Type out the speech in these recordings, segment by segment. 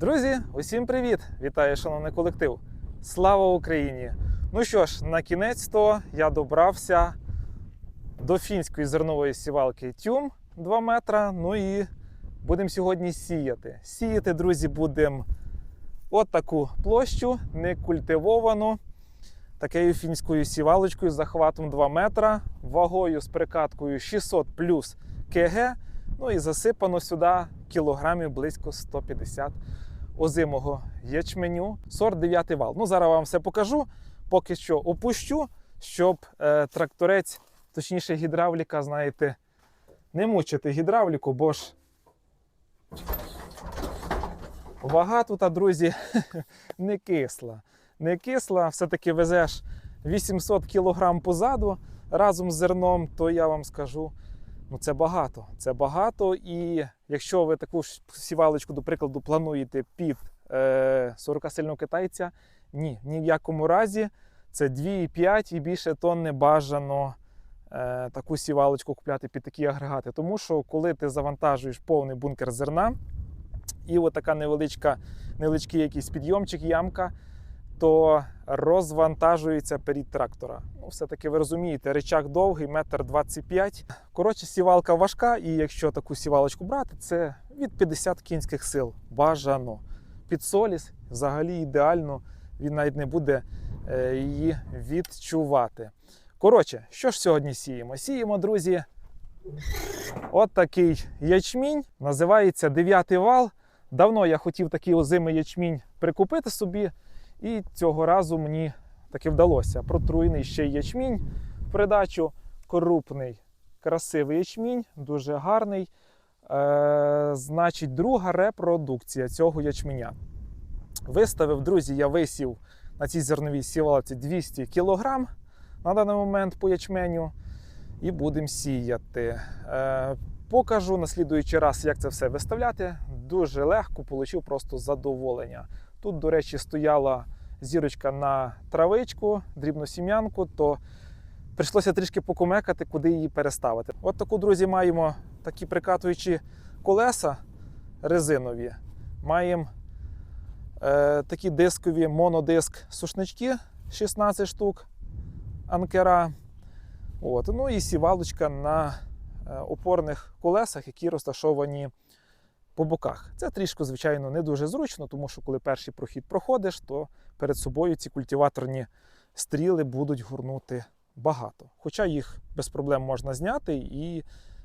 Друзі, усім привіт! Вітаю, шановний колектив! Слава Україні! Ну що ж, на кінець то я добрався до фінської зернової сівалки Тюм 2 метра. Ну і будемо сьогодні сіяти. Сіяти, друзі, будемо от таку площу, не культивовану, такою фінською сівалочкою з захватом 2 метра, вагою з прикаткою 600 плюс КГ. Ну і засипано сюди кілограмів близько 150 озимого ячменю. Сорт 9 вал. Ну, зараз вам все покажу. Поки що опущу, щоб е, тракторець, точніше гідравліка, знаєте, не мучити гідравліку, бо ж вага тут, друзі, не кисла. Не кисла, все-таки везеш 800 кг позаду разом з зерном, то я вам скажу. Ну, це багато. Це багато. І якщо ви таку ж сівалочку, до прикладу, плануєте під е, 40-сильного китайця, ні, ні в якому разі. Це 2,5 і більше тонн не бажано е, таку сівалочку купляти під такі агрегати. Тому що коли ти завантажуєш повний бункер зерна, і от така невеличка, невеличкий якийсь підйомчик, ямка, то розвантажується перед трактора. Ну, все-таки ви розумієте, речак довгий, метр 25. Коротше, сівалка важка, і якщо таку сівалочку брати, це від 50 кінських сил. Бажано. Під соліс взагалі ідеально, він навіть не буде е, її відчувати. Коротше, що ж сьогодні сіємо? Сіємо, друзі, от такий ячмінь, називається дев'ятий вал. Давно я хотів такий озимий ячмінь прикупити собі, і цього разу мені таки вдалося. Протруйний ще й ячмінь в придачу, крупний, красивий ячмінь, дуже гарний. Е, значить, друга репродукція цього ячменя. Виставив, друзі, я висів на цій зерновій сівалці 200 кг на даний момент по ячменю. І будемо сіяти. Е, покажу на слідуючий раз, як це все виставляти. Дуже легко, отримав просто задоволення. Тут, до речі, стояла зірочка на травичку, дрібну сім'янку, то прийшлося трішки покумекати, куди її переставити. От таку, друзі, маємо такі прикатуючі колеса резинові. Маємо е, такі дискові монодиск сушнички 16 штук анкера. От. Ну і сівалочка на е, опорних колесах, які розташовані по боках. Це трішки, звичайно, не дуже зручно, тому що коли перший прохід проходиш, то перед собою ці культиваторні стріли будуть горнути багато. Хоча їх без проблем можна зняти і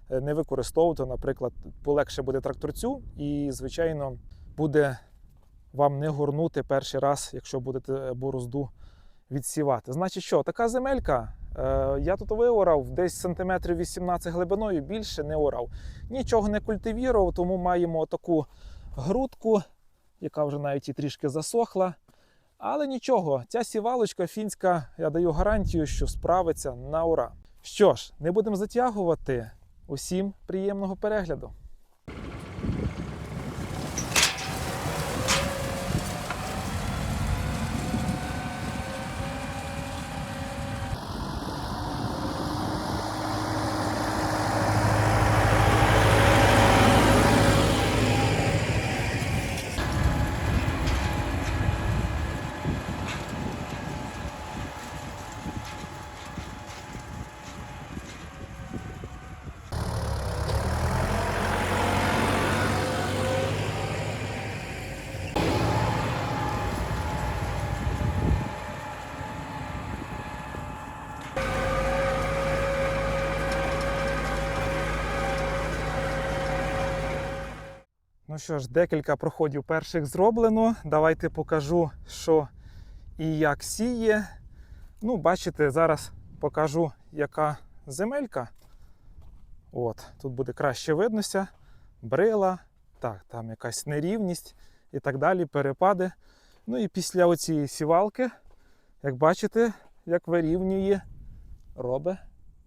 е, не використовувати, наприклад, полегше буде тракторцю, і, звичайно, буде вам не горнути перший раз, якщо будете борозду відсівати. Значить, що така земелька. Е, Я тут виорав десь сантиметрів 18 глибиною, більше не орав. Нічого не культивірував, тому маємо таку грудку, яка вже навіть і трішки засохла. Але нічого, ця сівалочка фінська, я даю гарантію, що справиться на ура. Що ж, не будемо затягувати. Усім приємного перегляду. Ну що ж, декілька проходів перших зроблено. Давайте покажу, що і як сіє. Ну, бачите, зараз покажу, яка земелька. От, тут буде краще виднося. Брила, так, там якась нерівність і так далі, перепади. Ну і після оцієї сівалки, як бачите, як вирівнює, робить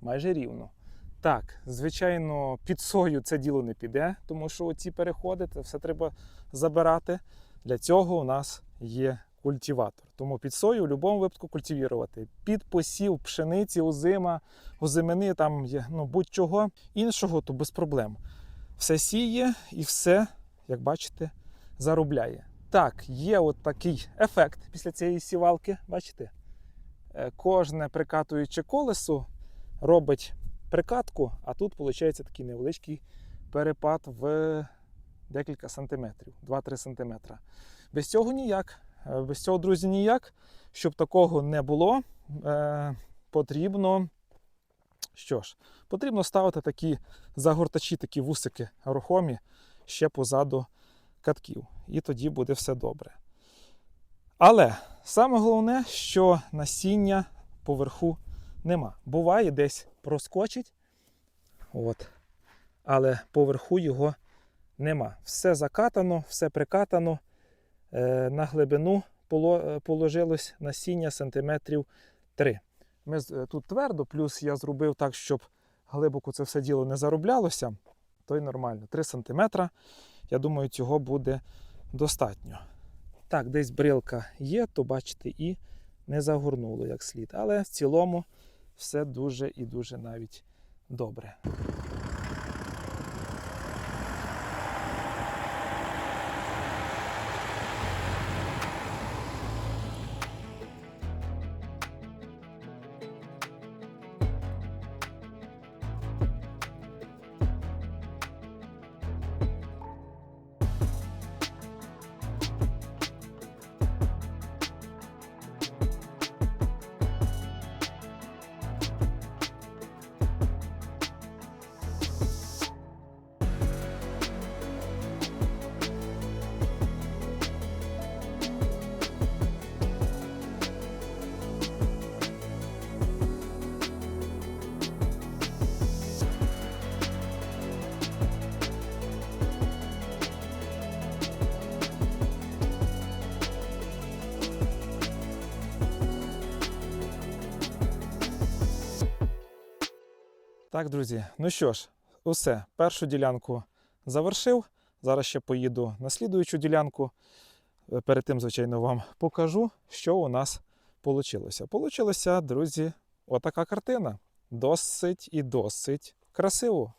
майже рівно. Так, звичайно, під сою це діло не піде, тому що оці переходи, це все треба забирати. Для цього у нас є культиватор. Тому під сою в будь-якому випадку культивірувати. Під посів пшениці, озима, озимини, там є, ну, будь-чого іншого, то без проблем. Все сіє і все, як бачите, заробляє. Так, є от такий ефект після цієї сівалки. Бачите? Е, Кожне прикатуюче колесо робить прикатку, а тут виходить такий невеличкий перепад в декілька сантиметрів, 2-3 сантиметра. Без цього ніяк. Е, Без цього, друзі, ніяк. Щоб такого не було, е, потрібно. Що ж, потрібно ставити такі загортачі, такі вусики рухомі ще позаду катків. І тоді буде все добре. Але саме головне, що насіння поверху нема. Буває, десь проскочить. От. Але поверху його нема. Все закатано, все прикатано. Е, на глибину е, положилось насіння сантиметрів 3. Ми е, тут твердо, плюс я зробив так, щоб глибоко це все діло не зароблялося, то й нормально. 3 см. Я думаю, цього буде достатньо. Так, десь брилка є, то бачите, і не загорнуло як слід. Але в цілому все дуже і дуже навіть добре. Так, друзі, ну що ж, усе. Першу ділянку завершив. Зараз ще поїду на слідуючу ділянку. Е, Перед тим, звичайно, вам покажу, що у нас вийшло. Получилося, друзі, отака картина. Досить і досить красиво.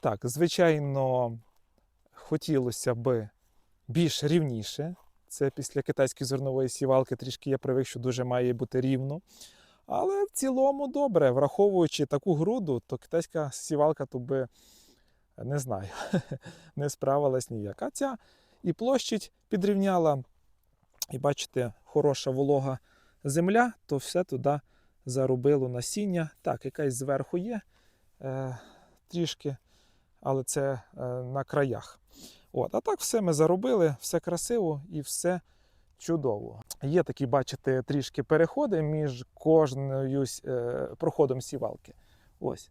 Так, звичайно, хотілося б більш рівніше. Це після китайської зернової сівалки трішки я привик, що дуже має бути рівно. Але в цілому добре, враховуючи таку груду, то китайська сівалка то би, не знаю, не справилась ніяк. А ця і площадь підрівняла, і бачите, хороша волога земля, то все туди заробило насіння. Так, якась зверху є е, трішки, але це е, на краях. От, а так все ми заробили, все красиво і все чудово. Є такі, бачите, трішки переходи між кожною е, проходом сівалки. Ось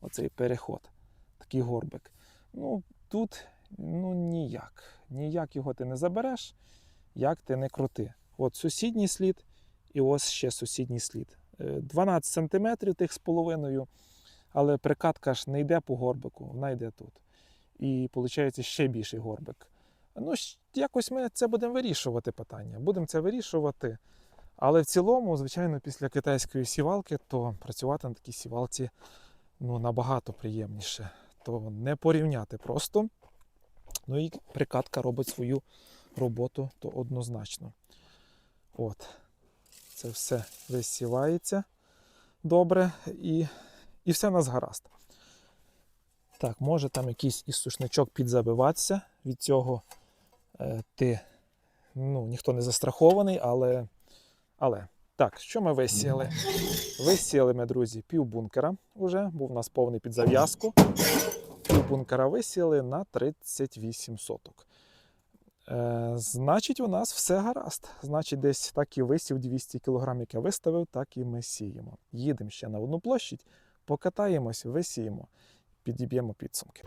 оцей переход, такий горбик. Ну, тут ну, ніяк. Ніяк його ти не забереш, як ти не крути. От сусідній слід, і ось ще сусідній слід. Е, 12 см тих з половиною, але прикатка ж не йде по горбику, вона йде тут. І виходить ще більший горбик. Ну, якось ми це будемо вирішувати питання. Будемо це вирішувати. Але в цілому, звичайно, після китайської сівалки, то працювати на такій сівалці ну, набагато приємніше. То не порівняти просто. Ну і прикатка робить свою роботу, то однозначно. От. Це все висівається добре і, і все нас гаразд. Так, може там якийсь і сушничок підзабиватися. Від цього ти ну, ніхто не застрахований, але. але. Так, що ми висіяли? Висіяли ми, друзі, пів бункера вже, був у нас повний під зав'язку. Пів бункера висіяли на 38 соток. Е, значить, у нас все гаразд. Значить, десь так і висів 200 кг, як я виставив, так і ми сіємо. Їдемо ще на одну площадь, покатаємось, висіємо, підіб'ємо підсумки.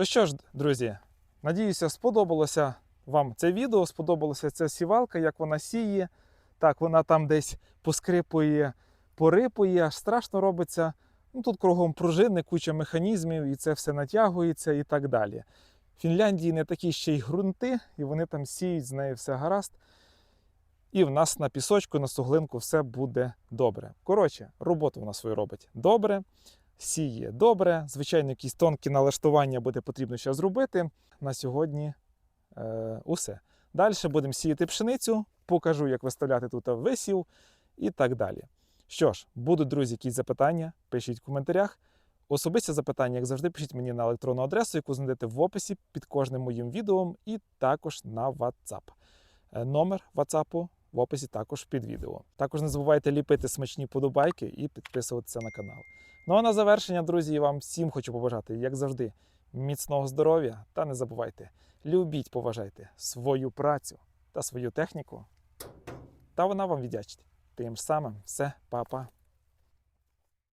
То що ж, друзі, надіюся, сподобалося вам це відео, сподобалася ця сівалка, як вона сіє. Так, вона там десь поскрипує, порипує, аж страшно робиться. Ну, тут кругом пружини, куча механізмів, і це все натягується і так далі. В Фінляндії не такі ще й ґрунти, і вони там сіють, з нею все гаразд. І в нас на пісочку, на суглинку все буде добре. Коротше, роботу вона свою робить добре, сіє добре. Звичайно, якісь тонкі налаштування буде потрібно ще зробити. На сьогодні е, усе. Далі будемо сіяти пшеницю, покажу, як виставляти тут висів і так далі. Що ж, будуть, друзі, якісь запитання, пишіть в коментарях. Особисті запитання, як завжди, пишіть мені на електронну адресу, яку знайдете в описі під кожним моїм відео, і також на WhatsApp. Е, Номер WhatsApp в описі також під відео. Також не забувайте ліпити смачні подобайки і підписуватися на канал. Ну а на завершення, друзі, вам всім хочу побажати, як завжди, міцного здоров'я та не забувайте, любіть, поважайте свою працю та свою техніку. Та вона вам віддячить. Тим самим все, па-па.